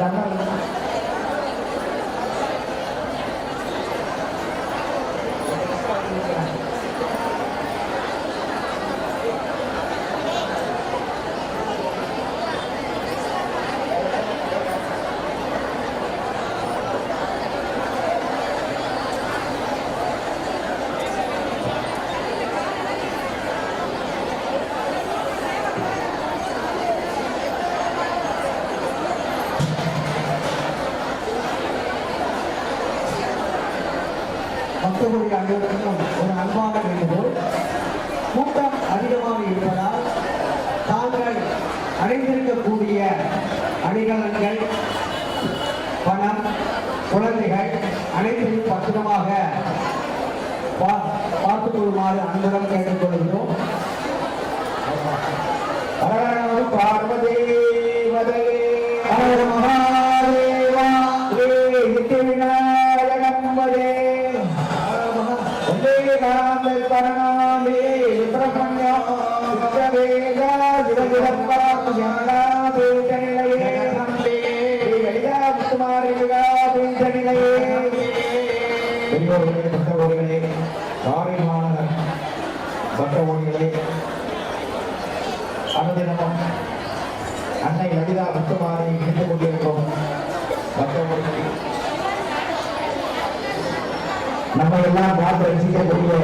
দাদা பக்தர்களுடைய அனைவருக்கும் ஒரு அன்பான வேண்டுகோள் கூட்டம் அதிகமாக இருப்பதால் தாங்கள் அடைந்திருக்கக்கூடிய அணிகலன்கள் பணம் குழந்தைகள் அனைத்தையும் பத்திரமாக பார்த்துக் கொள்ளுமாறு அன்புடன் கேட்டுக்கொள்கிறேன். லலிதா முத்துமாரை இணைந்து கொண்டிருக்கும் நம்ம எல்லாம் பார்த்து ரசிக்கக்கூடிய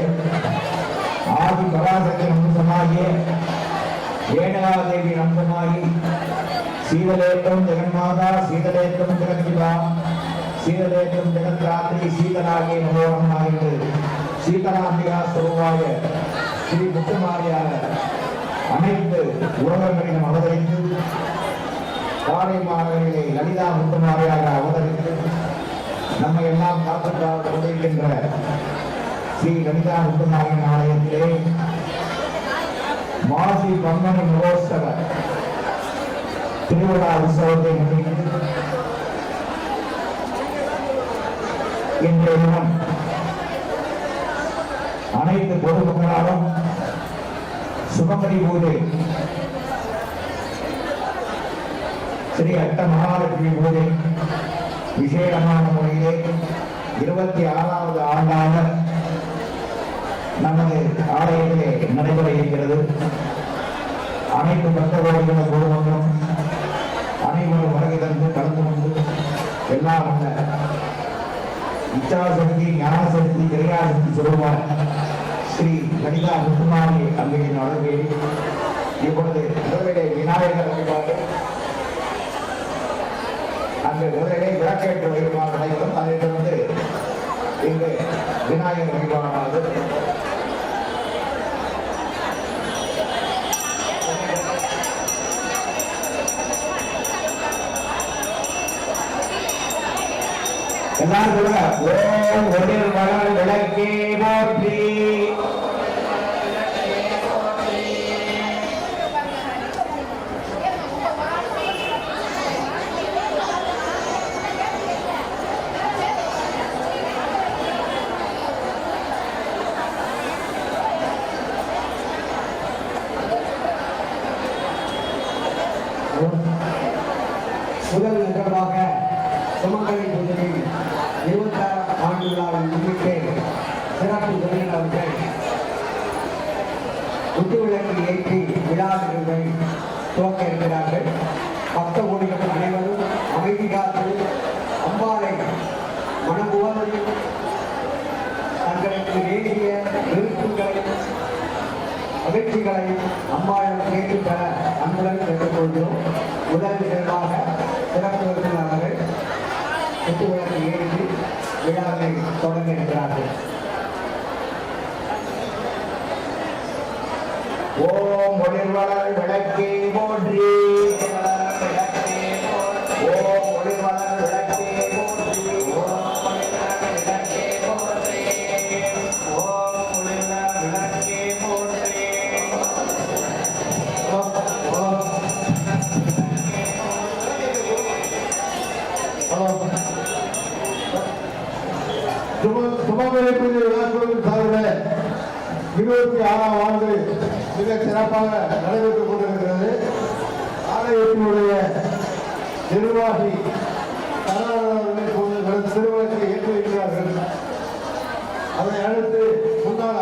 ஆதி பராசக்தி அம்சமாகிய ஏனகாதேவி அம்சமாகி சீதலேற்றம் ஜெகன்மாதா சீதலேற்றம் ஜெகன்சிவா சீதலேற்றம் ஜெகத்ராத்திரி சீதலாகிய மனோகரமாகிறது சீதலாம்பிகா சுருவாய ஸ்ரீ முத்துமாரியாக அனைத்து உலகங்களிலும் அவதரித்து காலை மாணவர்களை லலிதா முத்துமாரியாக அவதரித்து நம்மை எல்லாம் காப்பாற்ற கொண்டிருக்கின்ற ஸ்ரீ லலிதா முத்துமாரின் ஆலயத்திலே மாசி பம்மணி மகோத்சவ திருவிழா உற்சவத்தை முன்னிட்டு இன்றைய தினம் அனைத்து பொதுமக்களாலும் சுபமணி பூஜை ஸ்ரீ அட்ட மகாலட்சுமி பூஜை விசேடமான முறையிலே இருபத்தி ஆறாவது ஆண்டாக நமது ஆலயத்திலே நடைபெற இருக்கிறது. அனைத்து பக்தகோடிகள குடும்பங்களும் அனைவரும் வருகை தந்து கலந்து கொண்டு எல்லாம் உள்ள இச்சாசக்தி ஞானசக்தி கிரியாசக்தி சொல்லுவார் ஸ்ரீ லலிதா முத்துமாரி அம்பிகையின் அழகேடி இப்பொழுது விநாயகர் வழிபாடு அங்கு முதலே விளக்கேற்ற வழிபாடு நடைபெறும் அதை தொடர்ந்து இங்கு விநாயகர் வழிபாடானது எல்லாரும் சொல்லுங்க ஓம் ஒளிர் வளர் விளக்கே போற்றி முதல் நகரமாக சுமங்கலி பூஜையில் இருபத்தாறாம் ஆண்டு விழாவை முன்னிட்டு சிறப்பு விருந்தினர்கள் குத்துவிளக்கு ஏற்றி விழா நிகழ்வை துவக்க இருக்கிறார்கள் பக்த கோடிகள் அனைவரும் அமைதி காத்து அம்பாளை மனமுவந்து தங்களுக்கு வேண்டிய விருப்பங்களை செய்திகளை அம்பாளிடம் கேட்டு பெற அன்புடன் கேட்டுக்கொள்கிறோம். உதவி நிகழ்வாக சிறப்பு விருந்தினர்கள் குத்துவிளக்கு ஏற்றி விழாவை தொடங்க இருக்கிறார்கள். ஓம் ஒளிர்வளர் விளக்கே போற்றி. இருபத்தி ஆறாம் ஆண்டு மிக சிறப்பாக நடைபெற்றுக் கொண்டிருக்கிறது. ஆலயத்தினுடைய நிர்வாகி திருமணத்தை ஏற்று வைக்கிறார்கள் அதை அடுத்து முன்னாள்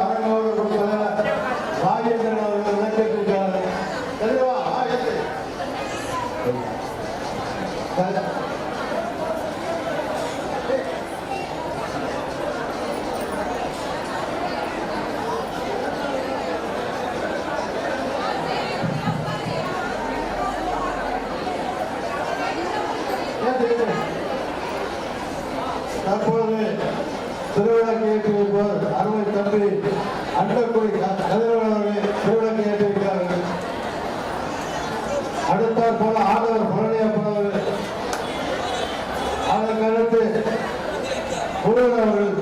これが俺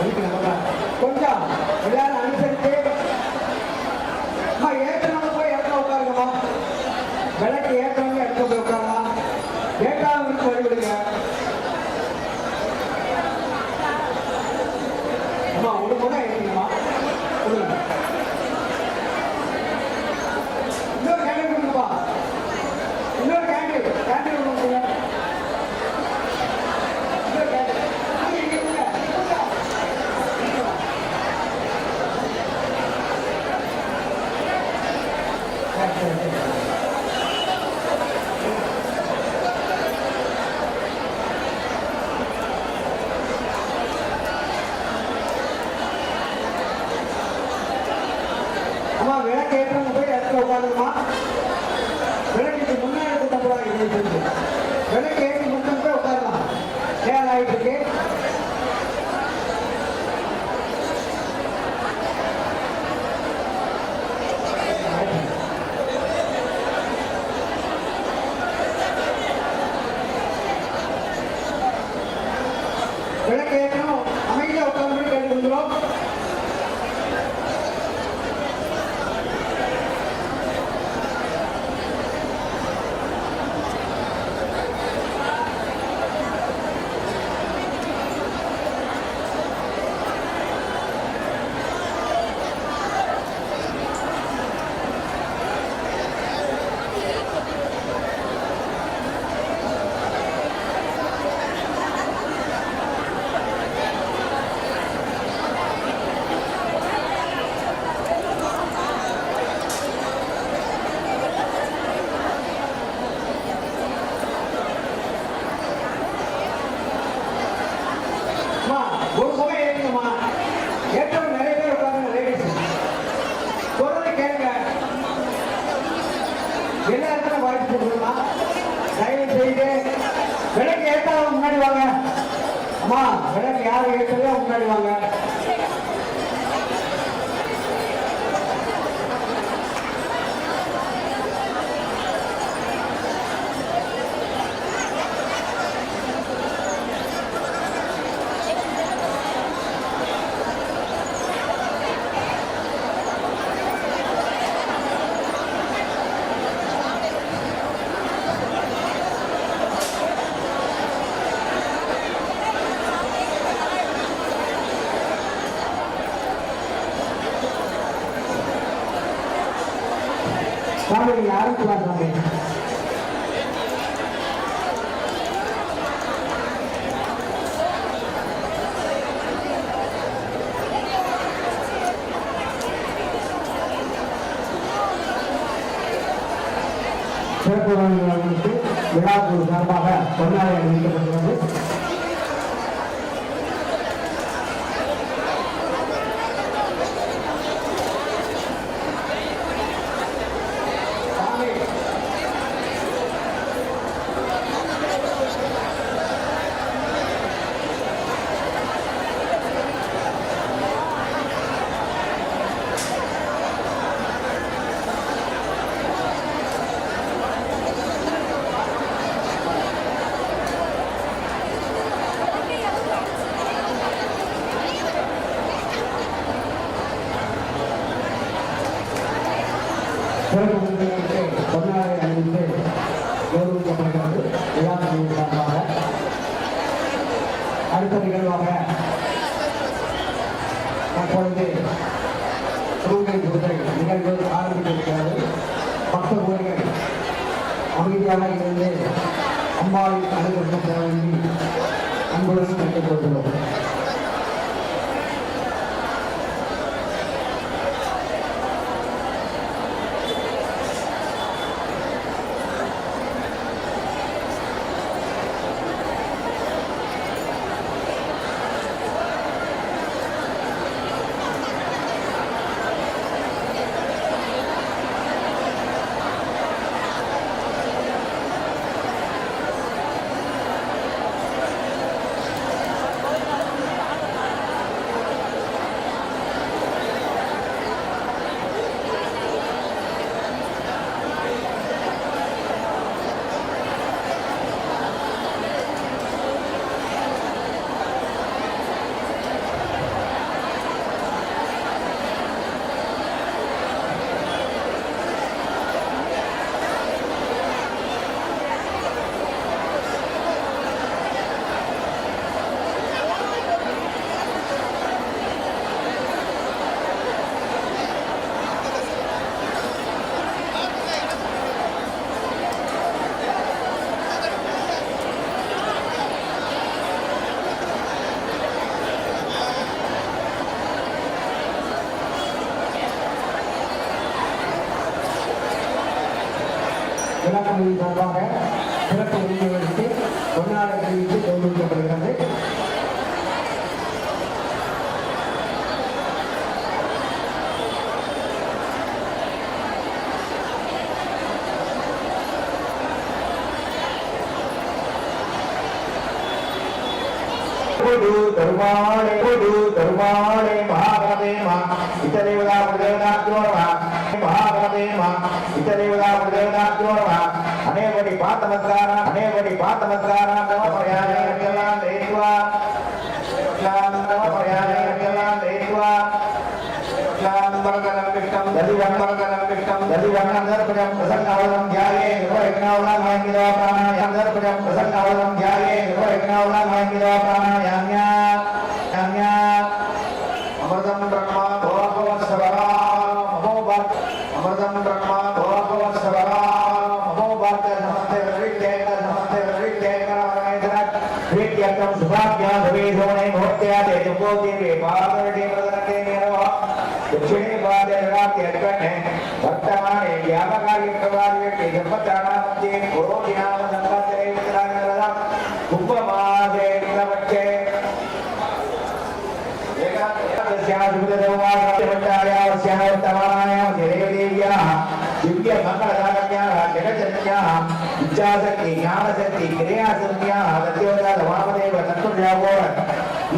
கொஞ்சம் எல்லாரும் அனுசரித்து ஏற்றணும் போய் இடத்துல உட்காருங்கம்மா. விளக்கு ஏற்றணும் விளக்கேற்றணும் அமைதியாக உட்கார்ந்து கேட்டு வந்துடும் சிறப்பு விருந்தினர்களுக்கு சார்பாக பொன்னாடை அணிவிக்கப்பட்டுள்ளது. அம்பாவின் அனுகிரகம் பெற வேண்டி அன்புடன் கேட்டுக்கொள்கிறோம் விழாக்குழுவின் சார்பாக சிறப்பு விருந்தினர்களுக்கு பொன்னாடை அறிவித்து கௌரவிக்கப்படுகிறது கொடு தருமாளே கொடு అనేవడి పాతమస్కార అనేవడి పాతమస్కార నమ పర్యాయ దేవా నమ పర్యాయ దేవా ధర్పజం ప్రసన్నావలం ధ్యాయే నిర్వయజ్ఞావలం మైంగిదా ప్రాణాయాం ధర్పజం ప్రసన్నావలం ధ్యాయే నిర్వయజ్ఞావలం మైంగిదా ప్రాణాయామ్యా. सुभाग्या भवेशोणे भोक्त्याते जम्बोदेवे पादरटे प्रदरटे नमः दक्षिणे पादे रात्य कण्ठे वर्तमाने व्यापकार्यक्रमार्यटे जन्मचाणामध्ये कोरोदिनाम संवत्सरे वितरागरदा कुम्भ இச்சாசக்தி ஞானசக்தி கிரியாசக்தியா அகத்தியோதா வாமதேவ தத்துவ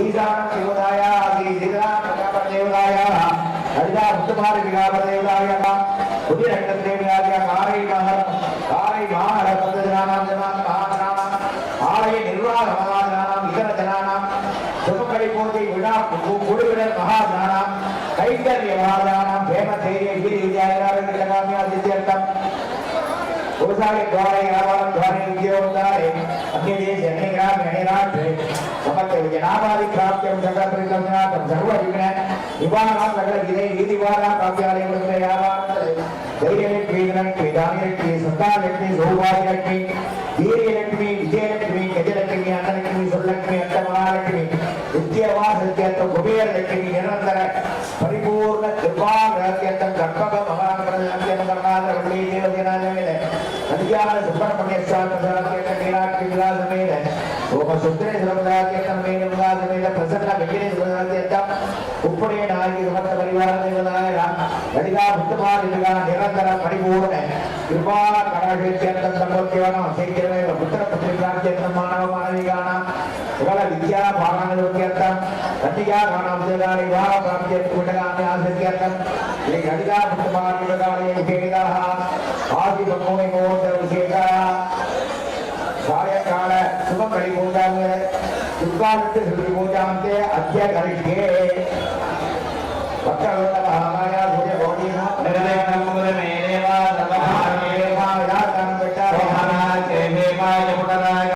ஈசான சிவதாயா ஸ்ரீ சிதரா பிரதாப தேவதாயா ஹரிதா முத்துமாரி விகாப தேவதாயா புதிரட்ட தேவதாயா காரை மகர் காரை மாகர பந்தஜனானாம் ஜனாம் மகாஜனானாம் ஆலய நிர்வாக மகாஜனானாம் இதர ஜனானாம் சுகக்கடை பூர்த்தி விழா குடுவிடர் மகாஜனானாம் கைங்கரிய மகாஜனானாம் பேம தேரிய வீர வித்யாயிரா வெங்கடகாமியா சித்தியர்த்தம் ఒకసారి ద్వారే గ్రామాల ద్వారే ఉద్యోగం ద్వారే అన్యదేశ అనేగ్రామ అనేరాత్రి సమస్య జనాభాది ప్రాప్త్యం జగత్రితంజనాథం సర్వ విఘ్న నివారణ సకల గిరే ఈ నివారణ ప్రాప్త్యాలయం ధైర్యలక్ష్మి ధనలక్ష్మి ధాన్యలక్ష్మి సంతానలక్ష్మి సౌభాగ్యలక్ష్మి வீரியலட்சுமி விஜயலட்சுமி கஜலட்சுமி அன்னலட்சுமி சொல்லட்சுமி அட்ட மகாலட்சுமி வித்யவா சத்தியத்தம் குபேரலட்சுமி நிரந்தர பரிபூர்ண கிருபா ரகசியத்தம் கற்பக மகாநகர சத்தியம் கர்நாதக தேவதேனாஜமே வித்யால சுப்பிரமணிய உபசுத்திரே சுரமதாக்கேதமேதமேத பிரசன்ன விக்கிரே சுரதாக்கேதம் உப்படைய நாயகி சுமத்த பரிவாரதேவனாயா லலிதா புத்தமார் இதுகா நிரந்தர பரிபூர்ண கிருபா கடாஷேத்தியந்தம் சர்வத்தியவனம் சீக்கிரமே புத்திர புத்திரிகாம் சேத்தம் மாணவ மாணவிகானாம் வித்யா பாகானுக்கியத்தம் घटिया खाना मुझेदारी वाह काम के कुटगा में आज के अंदर ये घटिया भगवान मुझेदा ये उठेगा आज ही बंदों में मोह से उठेगा सारे काल सुबह करीब हो जाएँगे दुकान से सुबह हो जाएँगे अच्छे करीब के बच्चा लोग तो हमारे यहाँ थोड़े बहुत ही ना निर्णय नंबर में